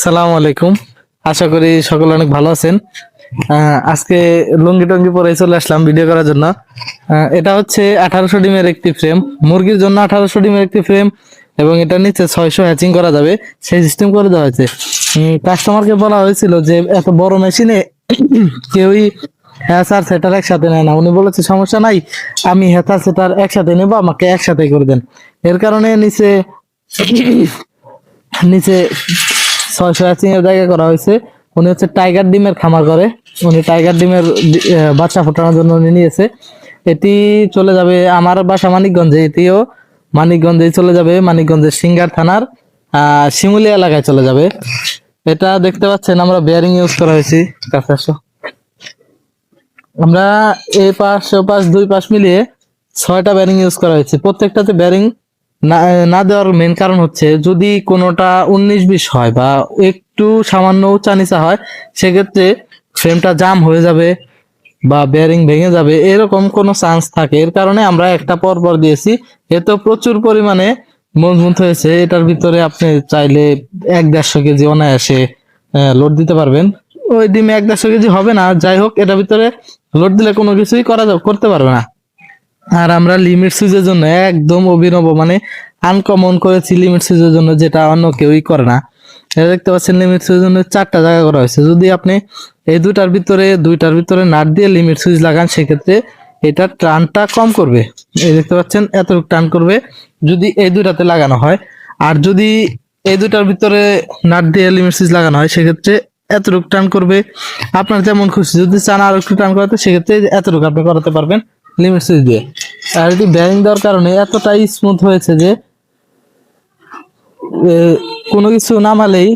সালাম আলাইকুম। আশা করি সকলে অনেক ভালো আছেন। আজকে লুঙ্গি টঙ্গি পরে চলে আসলাম ভিডিও করার জন্য। এটা হচ্ছে আঠারোশো ডিমের একটি ফ্রেম মুরগির জন্য আঠারোশো ডিমের একটি ফ্রেম এবং এটা নিচে ছয়শো হ্যাচিং করা যাবে। সেই সিস্টেম করে দেওয়া হয়েছে। কাস্টমারকে বলা হয়েছিল যে এত বড় মেশিনে কেউই হ্যাচার সেটার একসাথে নেয় না। উনি বলেছে, সমস্যা নাই, আমি হ্যাচার সেটার একসাথে নেব, আমাকে একসাথে করে দেন। এর কারণে নিচে নিচে ছয়শো জায়গা করা হয়েছে। উনি হচ্ছে টাইগার ডিমের খামার করে। উনি টাইগার ডিমের বাচ্চা ফোটানোর জন্য উনি নিয়েছে। এটি চলে যাবে আমার বাসা মানিকগঞ্জে। এটিও মানিকগঞ্জে চলে যাবে, মানিকগঞ্জের সিঙ্গার থানার আহ শিমুলিয়া এলাকায় চলে যাবে। এটা দেখতে পাচ্ছেন, আমরা বেয়ারিং ইউজ করা হয়েছি। কাছে আসো। আমরা এই পাশ, ও পাশ, দুই পাশ মিলিয়ে ছয়টা ব্যারিং ইউজ করা হয়েছে। প্রত্যেকটাতে ব্যারিং না দেওয়ার মেন কারণ হচ্ছে যদি কোনোটা উনিশ বিশ হয় বা একটু সামান্য উঁচা নিচা হয়, সেক্ষেত্রে ফ্রেমটা জাম হয়ে যাবে বা বেয়ারিং ভেঙে যাবে, এরকম কোনো চান্স থাকে। এর কারণে আমরা একটা পর পর দিয়েছি এতে প্রচুর পরিমাণে মজবুত হয়েছে। এটার ভিতরে আপনি চাইলে এক দেড়শো কেজি অনায়াসে লোড দিতে পারবেন। ওই ডিমে এক দেড়শো কেজি হবে না। যাই হোক, এটার ভিতরে লোড দিলে কোনো কিছুই করা, করতে পারবে না। আর আমরা লিমিট সুইচের জন্য একদম অভিনব মানে আনকমন করেছি লিমিট সুইচের জন্য, যেটা অন্য কেউই করে না। দেখতে পাচ্ছেন লিমিট সুইচের জন্য চারটা জায়গা করা হয়েছে। যদি আপনি এই দুইটার ভিতরে দুইটার ভিতরে নাট দিয়ে লিমিট সুইচ লাগান, সেক্ষেত্রে এটা টানটা কম করবে। এই দেখতে পাচ্ছেন, এতটুকু টান করবে যদি এই দুইটাতে লাগানো হয়। আর যদি এই দুইটার ভিতরে নাট দিয়ে লিমিট সুইচ লাগানো হয়, সেক্ষেত্রে এতটুকু টান করবে। আপনার যেমন খুশি, যদি চান আর একটু টান করাতে, সেক্ষেত্রে এতটুকু আপনি করাতে পারবেন। লিমিট সুইচ দিয়ে। আর এটি ব্যারিং দেওয়ার কারণে এতটাই স্মুথ হয়েছে যে কোনো কিছু নামালেই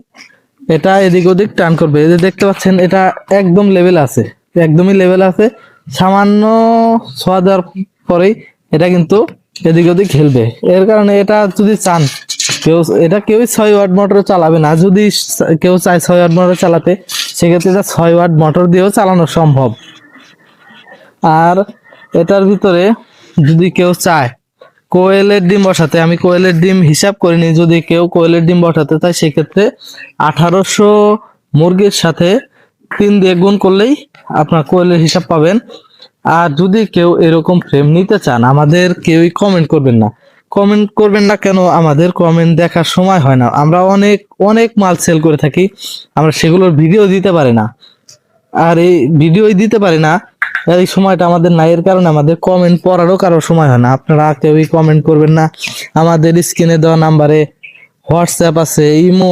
এটা এদিক ওদিক টান করবে। এই যে দেখতে পাচ্ছেন, এটা একদম লেভেল আছে। একদমই লেভেল আছে। সামান্য ছোঁয়া দেওয়ার পরেই এটা কিন্তু এদিক ওদিক খেলবে। এর কারণে এটা যদি চান, কেউ, এটা কেউ ছয় ওয়াট মোটর চালাবে না। যদি কেউ চায় ছয় ওয়াট মোটর চালাতে, সেক্ষেত্রে এটা ছয় ওয়াট মোটর দিয়েও চালানো সম্ভব। আর এটার ভিতরে যদি কেউ চায় কোয়েলের ডিম বসাতে, আমি কোয়েলের ডিম হিসাব করিনি, যদি কেউ কোয়েলের ডিম বসাতে চায়, সেক্ষেত্রে আঠারোশো মুরগির সাথে তিন দিয়ে গুণ করলেই আপনার কোয়েলের হিসাব পাবেন। আর যদি কেউ এরকম ফ্রেম নিতে চান, আমাদের কেউই কমেন্ট করবেন না। কমেন্ট করবেন না কেন? আমাদের কমেন্ট দেখার সময় হয় না। আমরা অনেক অনেক মাল সেল করে থাকি। আমরা সেগুলোর ভিডিও দিতে পারি না। আর এই ভিডিওই দিতে পারি না। এই সময়টা আমাদের নাই এর কারণে আমাদের কমেন্ট পড়ারও কারও সময় হয় না। আপনারা কেউই কমেন্ট করবেন না। আমাদের স্ক্রিনে দেওয়া নাম্বারে হোয়াটসঅ্যাপ আছে ইমো